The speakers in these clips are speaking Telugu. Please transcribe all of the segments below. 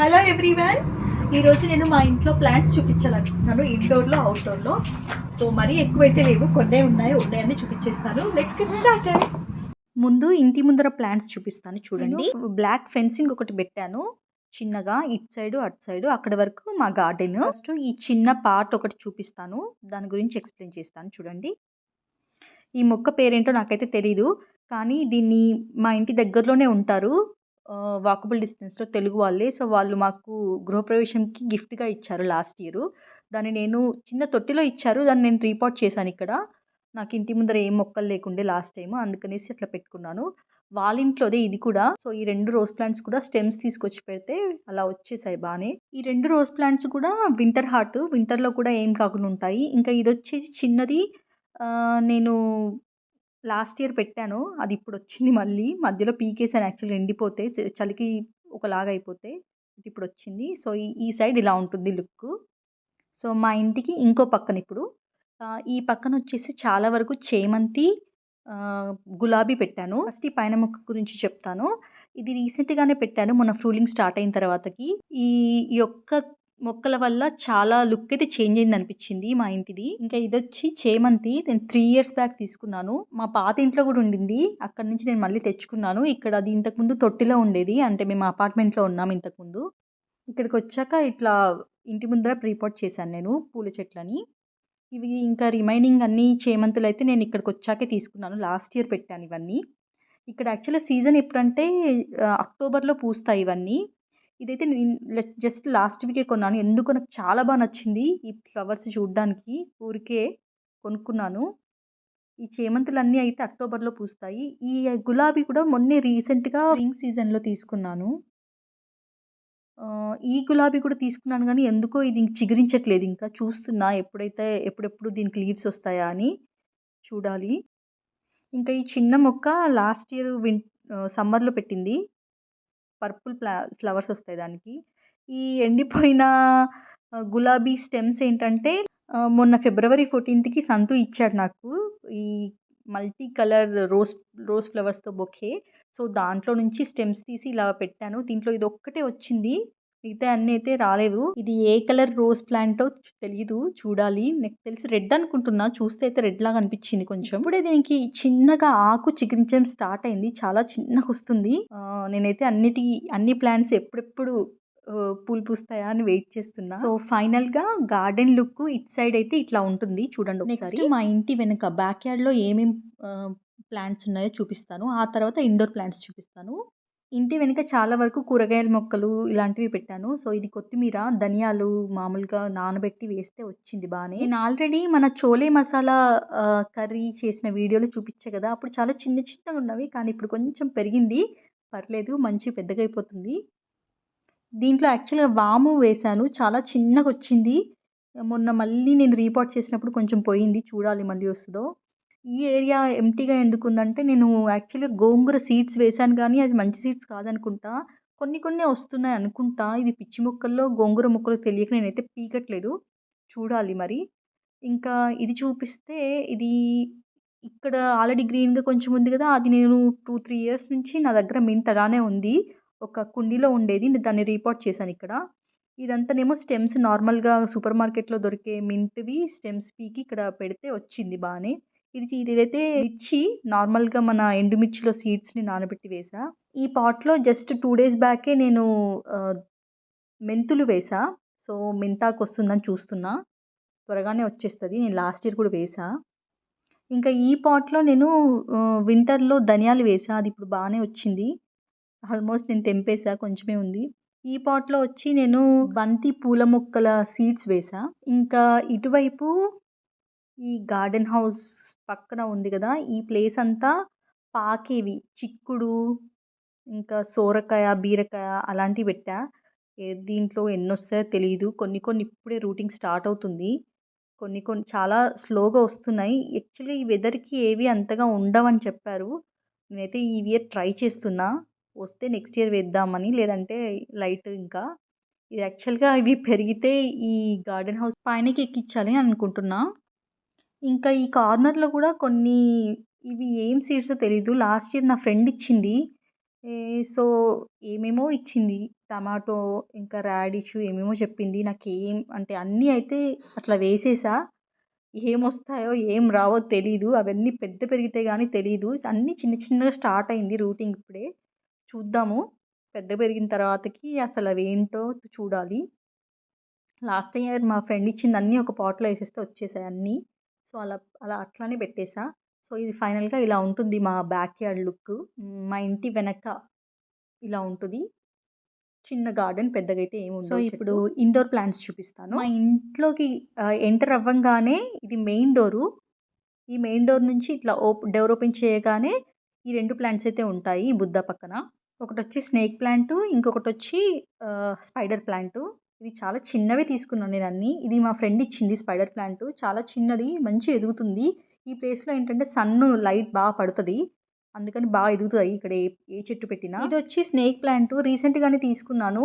హలో ఎవ్రీవన్ ఈరోజు నేను మా ఇంట్లో ప్లాంట్స్ చూపించాలనుకుంటున్నాను ఇండోర్లో అవుట్డోర్లో సో మరీ అయితే లేవు. కొన్నే ఉన్నాయి ఉన్నాయని చూపించేస్తాను. లెట్స్ గెట్ స్టార్టెడ్ ముందు ఇంటి ముందర ప్లాంట్స్ చూపిస్తాను. చూడండి. బ్లాక్ ఫెన్సింగ్ ఒకటి పెట్టాను. చిన్నగా ఇటు సైడ్ అటు సైడ్ అక్కడ వరకు మా గార్డెన్ ఫస్ట్ ఈ చిన్న పార్ట్ ఒకటి చూపిస్తాను. దాని గురించి ఎక్స్ప్లెయిన్ చేస్తాను. చూడండి. ఈ మొక్క పేరేంటో నాకైతే తెలీదు. కానీ దీన్ని మా ఇంటి దగ్గరలోనే ఉంటారు. వాకబుల్ డిస్టెన్స్లో తెలుగు వాళ్ళే. సో వాళ్ళు మాకు గృహప్రవేశంకి గిఫ్ట్గా ఇచ్చారు లాస్ట్ ఇయర్. దాన్ని నేను చిన్న తొట్టిలో ఇచ్చారు. దాన్ని నేను రీపాట్ చేశాను ఇక్కడ. నాకు ఇంటి ముందర ఏం మొక్కలు లేకుండే లాస్ట్ టైం అందుకనేసి అట్లా పెట్టుకున్నాను. వాళ్ళ ఇంట్లోదే ఇది కూడా. సో ఈ రెండు రోజ్ ప్లాంట్స్ కూడా స్టెమ్స్ తీసుకొచ్చి పెడితే అలా వచ్చేసాయి బాగానే. ఈ రెండు రోజ్ ప్లాంట్స్ కూడా వింటర్ హార్ట్ వింటర్లో కూడా ఏం కాకుండా ఉంటాయి. ఇంకా ఇది వచ్చేసి చిన్నది. నేను లాస్ట్ ఇయర్ పెట్టాను. అది ఇప్పుడు వచ్చింది మళ్ళీ. మధ్యలో పీకేసాను యాక్చువల్లీ ఎండిపోతే చలికి ఒకలాగా అయిపోతే ఇది ఇప్పుడు వచ్చింది సో ఈ ఈ సైడ్ ఇలా ఉంటుంది లుక్ సో మా ఇంటికి ఇంకో పక్కన ఇప్పుడు. ఈ పక్కన వచ్చేసి చాలా వరకు చేమంతి గులాబీ పెట్టాను. ఫస్ట్ ఈ పైన మొక్క గురించి చెప్తాను. ఇది రీసెంట్గానే పెట్టాను. మొన్న ఫ్రూలింగ్ స్టార్ట్ అయిన తర్వాతకి. ఈ ఈ యొక్క మొక్కల వల్ల చాలా లుక్ అయితే చేంజ్ అయింది అనిపించింది మా ఇంటిది. ఇంకా ఇది వచ్చి చేమంతి. నేను త్రీ ఇయర్స్ బ్యాక్ తీసుకున్నాను. మా పాత ఇంట్లో కూడా ఉండింది. అక్కడ నుంచి నేను మళ్ళీ తెచ్చుకున్నాను. ఇక్కడ అది ఇంతకుముందు తొట్టిలో ఉండేది. అంటే మేము అపార్ట్మెంట్లో ఉన్నాం ఇంతకుముందు ఇక్కడికి వచ్చాక ఇట్లా ఇంటి ముందర ప్రీపోర్ట్ చేశాను నేను పూల చెట్లని. ఇవి ఇంకా రిమైనింగ్ అన్ని చేమంతులు అయితే నేను ఇక్కడికి వచ్చాకే తీసుకున్నాను. లాస్ట్ ఇయర్ పెట్టాను ఇవన్నీ. ఇక్కడ యాక్చువల్గా సీజన్ ఎప్పుడంటే అక్టోబర్లో పూస్తాయి ఇవన్నీ. ఇదైతే నేను జస్ట్ లాస్ట్ వీకే కొన్నాను. ఎందుకో నాకు చాలా బాగా నచ్చింది ఈ ఫ్లవర్స్ చూడడానికి. ఊరికే కొనుక్కున్నాను. ఈ చేమంతులన్నీ అయితే అక్టోబర్లో పూస్తాయి. ఈ గులాబీ కూడా మొన్నే రీసెంట్గా స్ప్రింగ్ సీజన్లో తీసుకున్నాను. ఈ గులాబీ కూడా తీసుకున్నాను కానీ ఎందుకో ఇది చిగురించట్లేదు. ఇంకా చూస్తున్నా ఎప్పుడైతే ఎప్పుడెప్పుడు దీనికి లీవ్స్ వస్తాయా అని చూడాలి. ఇంకా ఈ చిన్న మొక్క లాస్ట్ ఇయర్ విన్ సమ్మర్లో పెట్టింది. పర్పుల్ ఫ్లా ఫ్లవర్స్ వస్తాయి దానికి. ఈ ఎండిపోయిన గులాబీ స్టెమ్స్ ఏంటంటే మొన్న ఫిబ్రవరి ఫోర్టీన్త్కి సంతు ఇచ్చాడు నాకు. ఈ మల్టీ కలర్ రోజ్ రోజ్ ఫ్లవర్స్తో బొకే. సో దాంట్లో నుంచి స్టెమ్స్ తీసి ఇలా పెట్టాను. దీంట్లో ఇది ఒక్కటే వచ్చింది. మిగతా అన్నీ అయితే రాలేదు. ఇది ఏ కలర్ రోజ్ ప్లాంటో తెలియదు చూడాలి. నాకు తెలిసి రెడ్ అనుకుంటున్నా. చూస్తే అయితే రెడ్ లాగా అనిపించింది కొంచెం. ఇప్పుడే దీనికి చిన్నగా ఆకు చిగురించడం స్టార్ట్ అయింది. చాలా చిన్నగా వస్తుంది. నేనైతే అన్నిటి అన్ని ప్లాంట్స్ ఎప్పుడెప్పుడు పూలు పూస్తాయా అని వెయిట్ చేస్తున్నా. సో ఫైనల్గా గార్డెన్ లుక్ ఇట్ సైడ్ అయితే ఇట్లా ఉంటుంది. చూడండి ఒకసారి. మా ఇంటి వెనుక బ్యాక్ యార్డ్లో ఏమేం ప్లాంట్స్ ఉన్నాయో చూపిస్తాను. ఆ తర్వాత ఇండోర్ ప్లాంట్స్ చూపిస్తాను. ఇంటి వెనుక చాలా వరకు కూరగాయల మొక్కలు ఇలాంటివి పెట్టాను. సో ఇది కొత్తిమీర ధనియాలు మామూలుగా నానబెట్టి వేస్తే వచ్చింది బాగానే నేను ఆల్రెడీ మన చోలే మసాలా కర్రీ చేసిన వీడియోలో చూపించా కదా అప్పుడు చాలా చిన్న చిన్నగా ఉన్నవి కానీ ఇప్పుడు కొంచెం పెరిగింది. పర్లేదు మంచి పెద్దగా అయిపోతుంది. దీంట్లో యాక్చువల్గా వాము వేశాను చాలా చిన్నగా వచ్చింది. మొన్న మళ్ళీ నేను రీపాట్ చేసినప్పుడు కొంచెం పోయింది చూడాలి మళ్ళీ వస్తుందో. ఈ ఏరియా ఎంటీగా ఎందుకు ఉందంటే నేను యాక్చువల్గా గోంగూర సీడ్స్ వేశాను కానీ అది మంచి సీడ్స్ కాదనుకుంటా. కొన్ని కొన్ని వస్తున్నాయి అనుకుంటా. ఇవి పిచ్చి మొక్కల్లో గోంగూర మొక్కలు తెలియక నేనైతే పీకట్లేదు చూడాలి మరి. ఇంకా ఇది చూపిస్తే ఇది ఇక్కడ ఆల్రెడీ గ్రీన్గా కొంచెం ఉంది కదా అది నేను టూ త్రీ ఇయర్స్ నుంచి నా దగ్గర మింట్ అలానే ఉంది. ఒక కుండీలో ఉండేది. నేను దాన్ని రీపోర్ట్ చేశాను ఇక్కడ. ఇదంతానేమో స్టెమ్స్ నార్మల్గా సూపర్ మార్కెట్లో దొరికే మింట్వి స్టెమ్స్ పీకి ఇక్కడ పెడితే వచ్చింది బాగానే ఇది ఇదైతే మిర్చి నార్మల్గా మన ఎండుమిర్చిలో సీడ్స్ని నానబెట్టి వేసా. ఈ పాట్లో జస్ట్ టూ డేస్ బ్యాకే నేను మెంతులు వేసా. సో మెంతాకు వస్తుందని చూస్తున్నా. త్వరగానే వచ్చేస్తుంది. నేను లాస్ట్ ఇయర్ కూడా వేసా. ఇంకా ఈ పాట్లో నేను వింటర్లో ధనియాలు వేసా. అది ఇప్పుడు బాగానే వచ్చింది. ఆల్మోస్ట్ నేను తెంపేసా. కొంచెమే ఉంది. ఈ పాట్లో వచ్చి నేను బంతి పూల మొక్కల సీడ్స్ వేసా. ఇంకా ఇటువైపు ఈ గార్డెన్ హౌస్ పక్కన ఉంది కదా ఈ ప్లేస్ అంతా పాకేవి. చిక్కుడు ఇంకా సోరకాయ బీరకాయ అలాంటివి పెట్టా. దీంట్లో ఎన్ని వస్తాయో తెలియదు కొన్ని కొన్ని ఇప్పుడే రూటింగ్ స్టార్ట్ అవుతుంది. కొన్ని కొన్ని చాలా స్లోగా వస్తున్నాయి. యాక్చువల్గా ఈ వెదర్కి ఏవి అంతగా ఉండవని చెప్పారు. నేనైతే ఈ ఇయర్ ట్రై చేస్తున్నా. వస్తే నెక్స్ట్ ఇయర్ వేద్దామని లేదంటే లైట్ ఇంకా. ఇది యాక్చువల్గా ఇవి పెరిగితే ఈ గార్డెన్ హౌస్ పైనకి ఎక్కించాలి అనుకుంటున్నా. ఇంకా ఈ కార్నర్లో కూడా కొన్ని ఇవి ఏం సీడ్సో తెలీదు. లాస్ట్ ఇయర్ నా ఫ్రెండ్ ఇచ్చింది. సో ఏమేమో ఇచ్చింది. టమాటో ఇంకా రాడిష్ ఏమేమో చెప్పింది. నాకేం అంటే అన్నీ అయితే అట్లా వేసేసా. ఏమొస్తాయో ఏం రావో తెలీదు. అవన్నీ పెద్ద పెరిగితే కానీ తెలీదు. అన్నీ చిన్న చిన్నగా స్టార్ట్ అయింది రూటింగ్ ఇప్పుడే. చూద్దాము. పెద్ద పెరిగిన తర్వాతకి అసలు అవి ఏంటో చూడాలి. లాస్ట్ ఇయర్ మా ఫ్రెండ్ ఇచ్చింది అన్నీ ఒక పాట్లో వేసేస్తే వచ్చేసాయి అన్నీ. సో అలా అలా అట్లానే పెట్టేసా. సో ఇది ఫైనల్గా ఇలా ఉంటుంది మా బ్యాక్ యార్డ్ లుక్ మా ఇంటి వెనక ఇలా ఉంటుంది. చిన్న గార్డెన్ పెద్దగా అయితే ఏమి సో ఇప్పుడు ఇండోర్ ప్లాంట్స్ చూపిస్తాను. మా ఇంట్లోకి ఎంటర్ అవ్వంగానే ఇది మెయిన్ డోరు. ఈ మెయిన్ డోర్ నుంచి ఇట్లా ఓప్ డోర్ ఓపెన్ చేయగానే ఈ రెండు ప్లాంట్స్ అయితే ఉంటాయి బుద్ధ పక్కన. ఒకటి వచ్చి స్నేక్ ప్లాంట్ ఇంకొకటి వచ్చి స్పైడర్ ప్లాంట్. ఇది చాలా చిన్నవి తీసుకున్నాను నేను అన్ని. ఇది మా ఫ్రెండ్ ఇచ్చింది స్పైడర్ ప్లాంట్. చాలా చిన్నది మంచి ఎదుగుతుంది. ఈ ప్లేస్లో ఏంటంటే సన్ లైట్ బాగా పడుతుంది. అందుకని బాగా ఎదుగుతాయి. ఇక్కడ ఏ ఏ చెట్టు పెట్టినా. ఇది వచ్చి స్నేక్ ప్లాంట్. రీసెంట్గానే తీసుకున్నాను.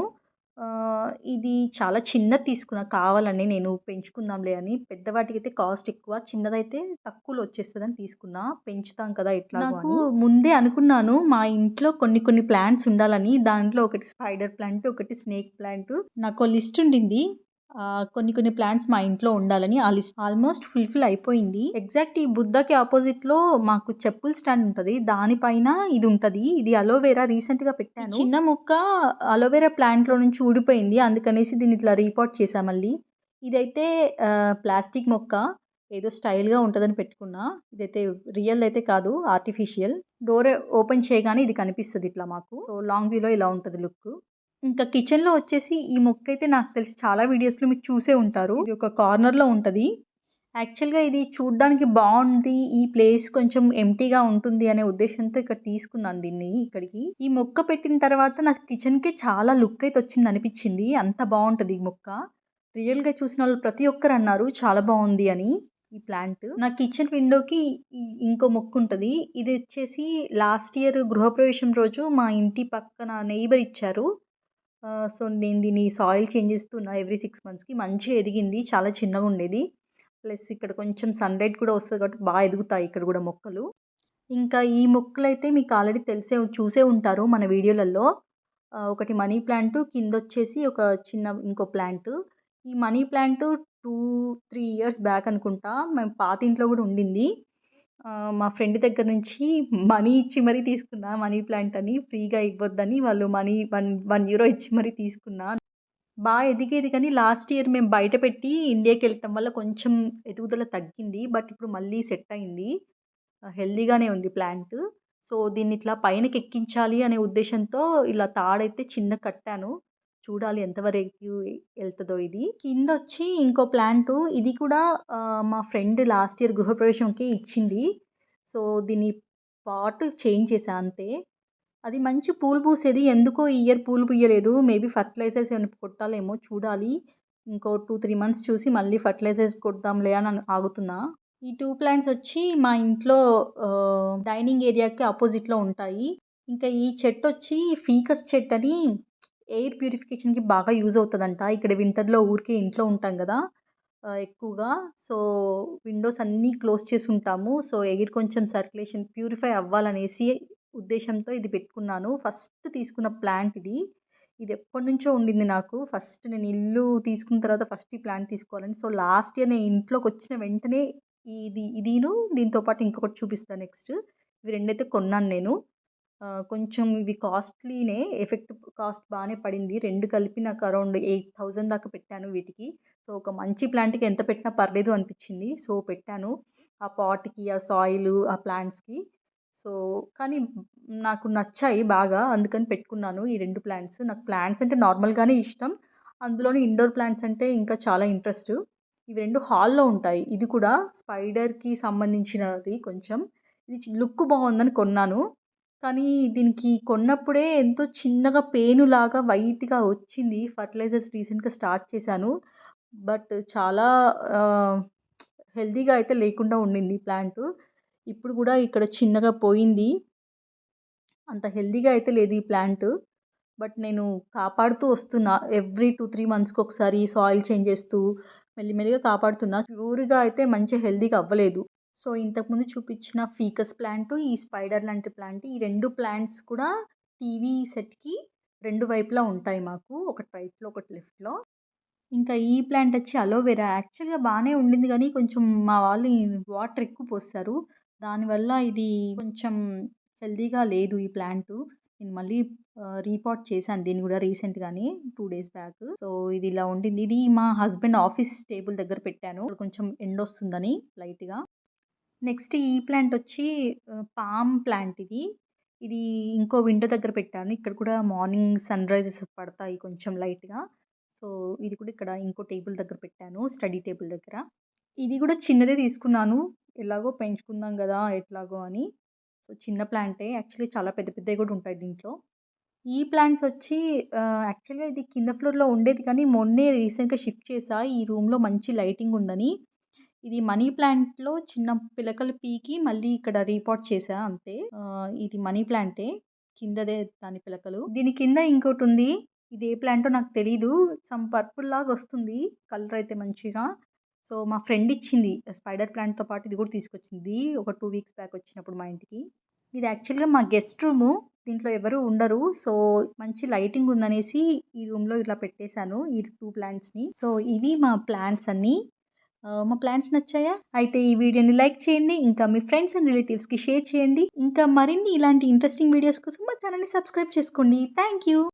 ఇది చాలా చిన్నది తీసుకున్నా కావాలని నేను పెంచుకుందాంలే అని. పెద్దవాటికి అయితే కాస్ట్ ఎక్కువ చిన్నదైతే తక్కువలో వచ్చేస్తుందని తీసుకున్నా. పెంచుతాం కదా ఎట్లా నాకు ముందే అనుకున్నాను మా ఇంట్లో కొన్ని కొన్ని ప్లాంట్స్ ఉండాలని. దాంట్లో ఒకటి స్పైడర్ ప్లాంట్ ఒకటి స్నేక్ ప్లాంట్. నాకు లిస్ట్ ఉండింది. కొన్ని కొన్ని ప్లాంట్స్ మా ఇంట్లో ఉండాలని ఆ లిస్ట్ ఆల్మోస్ట్ ఫుల్ఫిల్ అయిపోయింది. ఎగ్జాక్ట్ ఈ బుద్ధకి ఆపోజిట్లో మాకు చెప్పుల స్టాండ్ ఉంటుంది. దానిపైన ఇది ఉంటది. ఇది అలోవెరా రీసెంట్గా పెట్టాను. చిన్న మొక్క అలోవెరా ప్లాంట్లో నుంచి ఊడిపోయింది. అందుకనేసి దీన్ని ఇట్లా రీపాట్ చేసా మళ్ళీ. ఇదైతే ప్లాస్టిక్ మొక్క. ఏదో స్టైల్గా ఉంటుందని పెట్టుకున్నా. ఇదైతే రియల్ అయితే కాదు ఆర్టిఫిషియల్ డోర్ ఓపెన్ చేయగానే ఇది కనిపిస్తుంది ఇట్లా మాకు. సో లాంగ్ వ్యూలో ఇలా ఉంటుంది లుక్ ఇంకా కిచెన్లో వచ్చేసి ఈ మొక్క అయితే నాకు తెలిసి చాలా వీడియోస్లో మీరు చూసే ఉంటారు. ఇది ఒక కార్నర్లో ఉంటుంది. యాక్చువల్గా ఇది చూడ్డానికి బాగుంది. ఈ ప్లేస్ కొంచెం ఎంటీగా ఉంటుంది అనే ఉద్దేశంతో ఇక్కడ తీసుకున్నాను దీన్ని ఇక్కడికి. ఈ మొక్క పెట్టిన తర్వాత నా కిచెన్కి చాలా లుక్ అయితే వచ్చింది అనిపించింది. అంత బాగుంటుంది ఈ మొక్క. రియల్గా చూసిన వాళ్ళు ప్రతి ఒక్కరు అన్నారు చాలా బాగుంది అని ఈ ప్లాంట్. నా కిచెన్ విండోకి ఇంకో మొక్క ఉంటుంది. ఇది వచ్చేసి లాస్ట్ ఇయర్ గృహప్రవేశం రోజు మా ఇంటి పక్కన నైబర్ ఇచ్చారు. సో నేను దీన్ని సాయిల్ చేంజ్ చేస్తున్నా ఎవ్రీ సిక్స్ మంత్స్కి మంచిగా ఎదిగింది. చాలా చిన్నగా ఉండేది. ప్లస్ ఇక్కడ కొంచెం సన్లైట్ కూడా వస్తుంది కాబట్టి బాగా ఎదుగుతాయి ఇక్కడ కూడా మొక్కలు. ఇంకా ఈ మొక్కలు అయితే మీకు ఆల్రెడీ తెలిసే చూసే ఉంటారు మన వీడియోలలో. ఒకటి మనీ ప్లాంట్ కింద వచ్చేసి ఒక చిన్న ఇంకో ప్లాంట్. ఈ money plant two three years back అనుకుంటా. మేము పాత ఇంట్లో కూడా ఉండింది. మా ఫ్రెండ్ దగ్గర నుంచి మనీ ఇచ్చి మరీ తీసుకున్నా మనీ ప్లాంట్ అని ఫ్రీగా ఇవ్వద్దని వాళ్ళు మనీ వన్ వన్ యూరో ఇచ్చి మరీ తీసుకున్నా. బాగా ఎదిగేది కానీ లాస్ట్ ఇయర్ మేము బయట పెట్టి ఇండియాకి వెళ్ళటం వల్ల కొంచెం ఎదుగుదల తగ్గింది. బట్ ఇప్పుడు మళ్ళీ సెట్ అయింది. హెల్దీగానే ఉంది ప్లాంట్. సో దీన్ని ఇట్లా పైనకి ఎక్కించాలి అనే ఉద్దేశంతో ఇలా తాడైతే చిన్న కట్టాను. చూడాలి ఎంతవరకు వెళ్తుందో ఇది. కింద వచ్చి ఇంకో ప్లాంట్ ఇది కూడా మా ఫ్రెండ్ లాస్ట్ ఇయర్ గృహప్రవేశంకి ఇచ్చింది. సో దీని పాట్ చేంజ్ చేసా అంతే. అది మంచి పూలు పూసేది. ఎందుకో ఈ ఇయర్ పూలు పూయలేదు. మేబీ ఫర్టిలైజర్స్ ఏమైనా కొట్టాలేమో చూడాలి. ఇంకో టూ త్రీ మంత్స్ చూసి మళ్ళీ ఫర్టిలైజర్స్ కొడదాంలే అని ఆగుతున్నా. ఈ టూ ప్లాంట్స్ వచ్చి మా ఇంట్లో డైనింగ్ ఏరియాకి ఆపోజిట్లో ఉంటాయి. ఇంకా ఈ చెట్టు వచ్చి ఫీకస్ చెట్టు అని ఎయిర్ ప్యూరిఫికేషన్కి బాగా యూజ్ అవుతుందంట. ఇక్కడ వింటర్లో ఊరికే ఇంట్లో ఉంటాం కదా ఎక్కువగా. సో విండోస్ అన్నీ క్లోజ్ చేసి ఉంటాము. సో ఎయిర్ కొంచెం సర్క్యులేషన్ ప్యూరిఫై అవ్వాలనేసి ఉద్దేశంతో ఇది పెట్టుకున్నాను. ఫస్ట్ తీసుకున్న ప్లాంట్ ఇది. ఇది ఎప్పటి నుంచో ఉండింది నాకు. ఫస్ట్ నేను ఇల్లు తీసుకున్న తర్వాత ఫస్ట్ ఈ ప్లాంట్ తీసుకోవాలని. సో లాస్ట్ ఇయర్ నేను ఇంట్లోకి వచ్చిన వెంటనే ఇది ఇదిను దీంతో పాటు ఇంకొకటి చూపిస్తాను నెక్స్ట్. ఇవి రెండైతే కొన్నాను నేను. కొంచెం ఇవి కాస్ట్లీనే ఎఫెక్ట్ కాస్ట్ బాగానే పడింది. రెండు కలిపి నాకు అరౌండ్ ఎయిట్ థౌజండ్ దాకా పెట్టాను వీటికి. సో ఒక మంచి ప్లాంట్కి ఎంత పెట్టినా పర్లేదు అనిపించింది. సో పెట్టాను. ఆ పాట్కి ఆ సాయిల్ ఆ ప్లాంట్స్కి. సో కానీ నాకు నచ్చాయి బాగా. అందుకని పెట్టుకున్నాను ఈ రెండు ప్లాంట్స్. నాకు ప్లాంట్స్ అంటే నార్మల్గానే ఇష్టం. అందులోని ఇండోర్ ప్లాంట్స్ అంటే ఇంకా చాలా ఇంట్రెస్ట్. ఇవి రెండు హాల్లో ఉంటాయి. ఇది కూడా స్పైడర్కి సంబంధించినది కొంచెం. ఇది లుక్ బాగుందని కొన్నాను. కానీ దీనికి కొన్నప్పుడే ఎంతో చిన్నగా పేనులాగా వైట్గా వచ్చింది. ఫర్టిలైజర్స్ రీసెంట్గా స్టార్ట్ చేశాను. బట్ చాలా హెల్తీగా అయితే లేకుండా ఉండింది ప్లాంట్. ఇప్పుడు కూడా ఇక్కడ చిన్నగా పోయింది. అంత హెల్తీగా అయితే లేదు ఈ ప్లాంట్. బట్ నేను కాపాడుతూ వస్తున్నా. ఎవ్రీ టూ త్రీ మంత్స్కి ఒకసారి సాయిల్ చేంజ్ చేస్తూ మెల్లిమెల్లిగా కాపాడుతున్నా. ప్యూర్గా అయితే మంచి హెల్తీగా అవ్వలేదు. సో ఇంతకుముందు చూపించిన ఫీకస్ ప్లాంట్ ఈ స్పైడర్ లాంటి ప్లాంట్ ఈ రెండు ప్లాంట్స్ కూడా టీవీ సెట్‌కి రెండు వైపులా ఉంటాయి మాకు. ఒకటి రైట్‌లో, ఒకటి లెఫ్ట్‌లో. ఇంకా ఈ ప్లాంట్ వచ్చి అలోవెరా. యాక్చువల్‌గా బాగానే ఉండింది కానీ కొంచెం మా వాళ్ళు వాటర్ ఎక్కువ పోస్తారు దానివల్ల ఇది కొంచెం హెల్దీగా లేదు ఈ ప్లాంట్ నేను మళ్ళీ రీపోర్ట్ రీపాట్ చేశాను దీన్ని గూడా రీసెంట్‌గానే టూ డేస్ బ్యాక్. సో, ఇది ఇలా ఉండింది. ఇది మా హస్బెండ్ ఆఫీస్ టేబుల్ దగ్గర పెట్టాను. కొంచెం కొంచెం ఎండొస్తుందని లైట్‌గా. నెక్స్ట్ ఈ ప్లాంట్ వచ్చి పామ్ ప్లాంట్ ఇది. ఇది ఇంకో విండో దగ్గర పెట్టాను. ఇక్కడ కూడా మార్నింగ్ సన్ రైజెస్ పడతాయి కొంచెం లైట్‌గా. సో, ఇది కూడా ఇక్కడ ఇంకో టేబుల్ దగ్గర పెట్టాను. స్టడీ టేబుల్ దగ్గర. ఇది కూడా చిన్నదే తీసుకున్నాను. ఎలాగో పెంచుకుందాం కదా ఎట్లాగో అని. సో, చిన్న ప్లాంటే. యాక్చువల్లీ చాలా పెద్ద పెద్దవి కూడా ఉంటాయి దీంట్లో. ఈ ప్లాంట్స్ వచ్చి యాక్చువల్‌గా ఇది కింద ఫ్లోర్‌లో ఉండేది కానీ, మొన్నే రీసెంట్‌గా షిఫ్ట్ చేసా ఈ రూమ్‌లో మంచి లైటింగ్ ఉందని. ఇది మనీ ప్లాంట్‌లో చిన్న పిలకలు పీకి మళ్ళీ ఇక్కడ రీపాట్ చేసా అంతే. ఇది మనీ ప్లాంటే. కిందదే దాని పిలకలు. దీని కింద ఇంకోటి ఉంది ఇది ఏ ప్లాంటో నాకు తెలీదు. సమ్ పర్పుల్ లాగా వస్తుంది. కలర్ అయితే మంచిగా. సో, మా ఫ్రెండ్ ఇచ్చింది. స్పైడర్ ప్లాంట్‌తో పాటు ఇది కూడా తీసుకొచ్చింది. ఒక టూ వీక్స్ బ్యాక్ వచ్చినప్పుడు మా ఇంటికి. ఇది యాక్చువల్‌గా మా గెస్ట్ రూము. దీంట్లో ఎవరు ఉండరు. సో, మంచి లైటింగ్ ఉందనేసి ఈ రూమ్‌లో ఇలా పెట్టేశాను. ఈ టూ ప్లాంట్స్‌ని. సో, ఇవి మా ప్లాంట్స్ అన్నీ. మా ప్లాన్స్ నచ్చాయా? అయితే ఈ వీడియోని లైక్ చేయండి. ఇంకా మీ ఫ్రెండ్స్ అండ్ రిలేటివ్స్‌కి షేర్ చేయండి. ఇంకా మరిన్ని ఇలాంటి ఇంట్రెస్టింగ్ వీడియోస్ కోసం మా ఛానల్ని సబ్స్క్రైబ్ చేసుకోండి. Thank you.